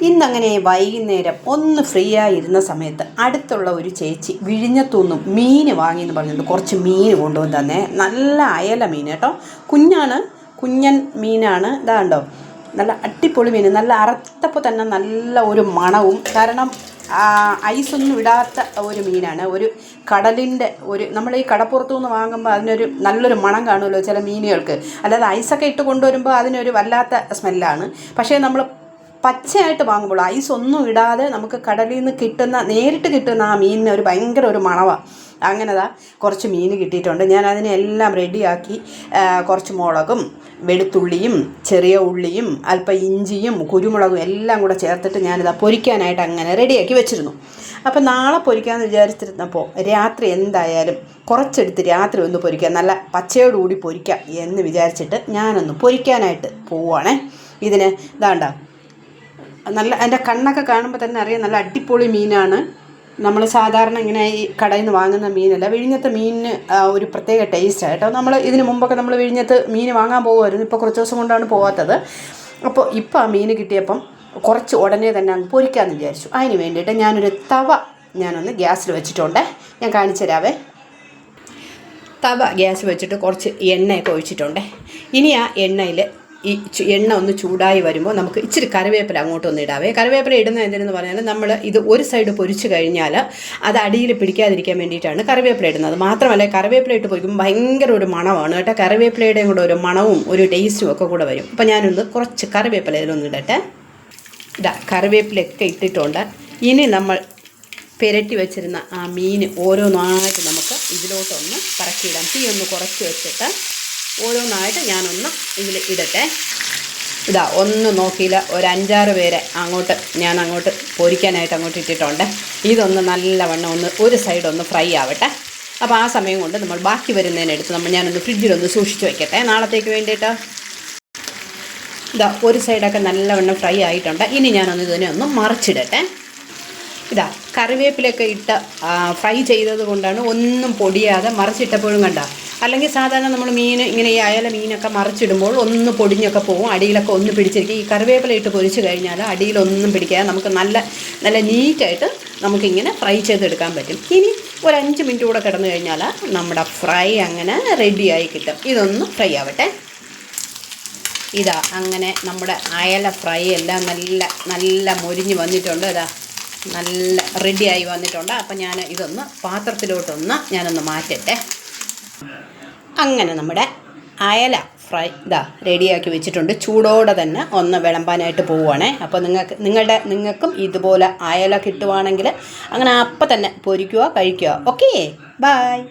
ഇന്നങ്ങനെ വൈകുന്നേരം ഒന്ന് ഫ്രീ ആയിരുന്ന സമയത്ത് അടുത്തുള്ള ഒരു ചേച്ചി വിഴിഞ്ഞത്തുനിന്നും മീൻ വാങ്ങിയെന്ന് പറഞ്ഞിട്ട് കുറച്ച് മീൻ കൊണ്ടുവന്ന് തന്നെ. നല്ല അയല മീൻ കേട്ടോ. കുഞ്ഞാണ്. കുഞ്ഞൻ മീനാണ്. ഇതാണ്ടോ നല്ല അടിപൊളി മീൻ. നല്ല അറുത്തപ്പോൾ തന്നെ നല്ല ഒരു മണവും. കാരണം ഐസൊന്നും ഇടാത്ത ഒരു മീനാണ്. ഒരു കടലിന്റെ ഒരു നമ്മൾ ഈ കടപ്പുറത്തു നിന്ന് വാങ്ങുമ്പോൾ അതിനൊരു നല്ലൊരു മണം കാണുമല്ലോ ചില മീനുകൾക്ക്. അല്ലാതെ ഐസൊക്കെ ഇട്ട് കൊണ്ടുവരുമ്പോൾ അതിനൊരു വല്ലാത്ത സ്മെല്ലാണ് പക്ഷേ നമ്മൾ പച്ചയായിട്ട് വാങ്ങുമ്പോൾ ഐസ് ഒന്നും ഇടാതെ നമുക്ക് കടലിൽ നിന്ന് കിട്ടുന്ന നേരിട്ട് കിട്ടുന്ന ആ മീനിന് ഒരു ഭയങ്കര ഒരു മണവാണ് അങ്ങനെതാ കുറച്ച് മീൻ കിട്ടിയിട്ടുണ്ട്. ഞാൻ അതിനെ എല്ലാം റെഡിയാക്കി കുറച്ച് മുളകും വെളുത്തുള്ളിയും ചെറിയ ഉള്ളിയും അല്പം ഇഞ്ചിയും കുരുമുളകും എല്ലാം കൂടെ ചേർത്തിട്ട് ഞാനിതാ പൊരിക്കാനായിട്ട് അങ്ങനെ റെഡിയാക്കി വെച്ചിരുന്നു. അപ്പോൾ നാളെ പൊരിക്കാമെന്ന് വിചാരിച്ചിരുന്നപ്പോൾ രാത്രി എന്തായാലും കുറച്ചെടുത്ത് രാത്രി ഒന്ന് പൊരിക്കാം. നല്ല പച്ചയോടുകൂടി പൊരിക്കാം എന്ന് വിചാരിച്ചിട്ട് ഞാനൊന്ന് പൊരിക്കാനായിട്ട് പോവുകയാണേ ഇതിന് ഇതാണ്ട നല്ല അതിന്റെ കണ്ണൊക്കെ കാണുമ്പോൾ തന്നെ അറിയാം നല്ല അടിപൊളി മീനാണ്. നമ്മൾ സാധാരണ ഇങ്ങനെ ഈ കടയിൽ നിന്ന് വാങ്ങുന്ന മീനല്ല വിഴിഞ്ഞത്തെ മീനിന് ഒരു പ്രത്യേക ടേസ്റ്റാണ് കേട്ടോ. നമ്മൾ ഇതിന് മുമ്പൊക്കെ നമ്മൾ വിഴിഞ്ഞത്ത് മീൻ വാങ്ങാൻ പോകുമായിരുന്നു ഇപ്പോൾ കുറച്ച് ദിവസം കൊണ്ടാണ് പോകാത്തത് അപ്പോൾ ഇപ്പോൾ ആ മീൻ കിട്ടിയപ്പം കുറച്ച് ഉടനെ തന്നെ അങ്ങ് പൊരിക്കാമെന്ന് വിചാരിച്ചു. അതിന് വേണ്ടിയിട്ട് ഞാനൊരു തവ ഞാനൊന്ന് ഗ്യാസിൽ വെച്ചിട്ടുണ്ട്. ഞാൻ കാണിച്ചു തരാവേ. തവ ഗ്യാസ് വെച്ചിട്ട് കുറച്ച് എണ്ണയൊക്കെ ഒഴിച്ചിട്ടുണ്ട്. ഇനി ആ എണ്ണയിൽ ഈ എണ്ണ ഒന്ന് ചൂടായി വരുമ്പോൾ നമുക്ക് ഇച്ചിരി കറിവേപ്പില അങ്ങോട്ട് ഒന്ന് ഇടാവേ. കറിവേപ്പില ഇടുന്ന എന്തിനെന്ന് പറഞ്ഞാൽ നമ്മൾ ഇത് ഒരു സൈഡ് പൊരിച്ച് കഴിഞ്ഞാൽ അത് അടിയിൽ പിടിക്കാതിരിക്കാൻ വേണ്ടിയിട്ടാണ് കറിവേപ്പില ഇടുന്നത്. മാത്രമല്ല കറിവേപ്പില ഇട്ട് പൊരിക്കുമ്പോൾ ഭയങ്കര ഒരു മണമാണ് കേട്ടോ. കറിവേപ്പിലയുടെയും കൂടെ ഒരു മണവും ഒരു ടേസ്റ്റും ഒക്കെ കൂടെ വരും. അപ്പോൾ ഞാനൊന്ന് കുറച്ച് കറിവേപ്പില ഇതിലൊന്ന് ഇടട്ടെ. ഇതാ കറിവേപ്പിലൊക്കെ ഇട്ടിട്ടുണ്ട്. ഇനി നമ്മൾ പുരട്ടി വെച്ചിരുന്ന ആ മീൻ ഓരോന്നായിട്ട് നമുക്ക് ഇതിലോട്ടൊന്ന് പറക്കിയിടാം. തീ ഒന്ന് കുറച്ച് വെച്ചിട്ട് ഓരോന്നായിട്ട് ഞാനൊന്ന് ഇതിൽ ഇടട്ടെ. ഇതാ ഒന്ന് നോക്കിയില്ല ഒരു അഞ്ചാറ് പേരെ അങ്ങോട്ട് ഞാൻ അങ്ങോട്ട് പൊരിക്കാനായിട്ട് അങ്ങോട്ട് ഇട്ടിട്ടുണ്ട്. ഇതൊന്ന് നല്ലവണ്ണം ഒന്ന് ഒരു സൈഡ് ഒന്ന് ഫ്രൈ ആവട്ടെ. അപ്പോൾ ആ സമയം കൊണ്ട് നമ്മൾ ബാക്കി വരുന്നതിനെടുത്ത് നമ്മൾ ഞാനൊന്ന് ഫ്രിഡ്ജിലൊന്ന് സൂക്ഷിച്ച് വയ്ക്കട്ടെ നാളത്തേക്ക് വേണ്ടിയിട്ട്. ഇതാ ഒരു സൈഡൊക്കെ നല്ലവണ്ണം ഫ്രൈ ആയിട്ടുണ്ട്. ഇനി ഞാനൊന്ന് ഇതിനെ ഒന്ന് മറിച്ചിടട്ടെ. ഇതാ കറിവേപ്പിലൊക്കെ ഇട്ട് ഫ്രൈ ചെയ്തത് കൊണ്ടാണ് ഒന്നും പൊടിയാതെ മറിച്ചിട്ടപ്പോഴും കണ്ട. അല്ലെങ്കിൽ സാധാരണ നമ്മൾ മീൻ ഇങ്ങനെ ഈ അയല മീനൊക്കെ മറിച്ചിടുമ്പോൾ ഒന്ന് പൊടിഞ്ഞൊക്കെ പോകും അടിയിലൊക്കെ ഒന്ന് പിടിച്ചിരിക്കും. ഈ കറിവേപ്പില ഇട്ട് പൊരിച്ച് കഴിഞ്ഞാൽ അടിയിലൊന്നും പിടിക്കാതെ നമുക്ക് നല്ല നല്ല നീറ്റായിട്ട് നമുക്കിങ്ങനെ ഫ്രൈ ചെയ്തെടുക്കാൻ പറ്റും. ഇനി ഒരു അഞ്ച് മിനിറ്റ് കൂടെ കിടന്നു കഴിഞ്ഞാൽ നമ്മുടെ ഫ്രൈ അങ്ങനെ റെഡിയായി കിട്ടും. ഇതൊന്ന് ഫ്രൈ ആവട്ടെ. ഇതാ അങ്ങനെ നമ്മുടെ അയല ഫ്രൈ എല്ലാം നല്ല നല്ല മൊരിഞ്ഞ് വന്നിട്ടുണ്ട്. ഇതാ നല്ല റെഡിയായി വന്നിട്ടുണ്ട്. അപ്പം ഞാൻ ഇതൊന്ന് പാത്രത്തിലോട്ടൊന്ന് ഞാനൊന്ന് മാറ്റട്ടെ. അങ്ങനെ നമ്മുടെ അയല ഫ്രൈ ഇതാ റെഡിയാക്കി വെച്ചിട്ടുണ്ട്. ചൂടോടെ തന്നെ ഒന്ന് വിളമ്പാനായിട്ട് പോവുകയാണേ അപ്പോൾ നിങ്ങൾക്ക് നിങ്ങളുടെ നിങ്ങൾക്കും ഇതുപോലെ അയല കിട്ടുവാണെങ്കിൽ അങ്ങനെ അപ്പം തന്നെ പൊരിക്കുക കഴിക്കുക. Okay bye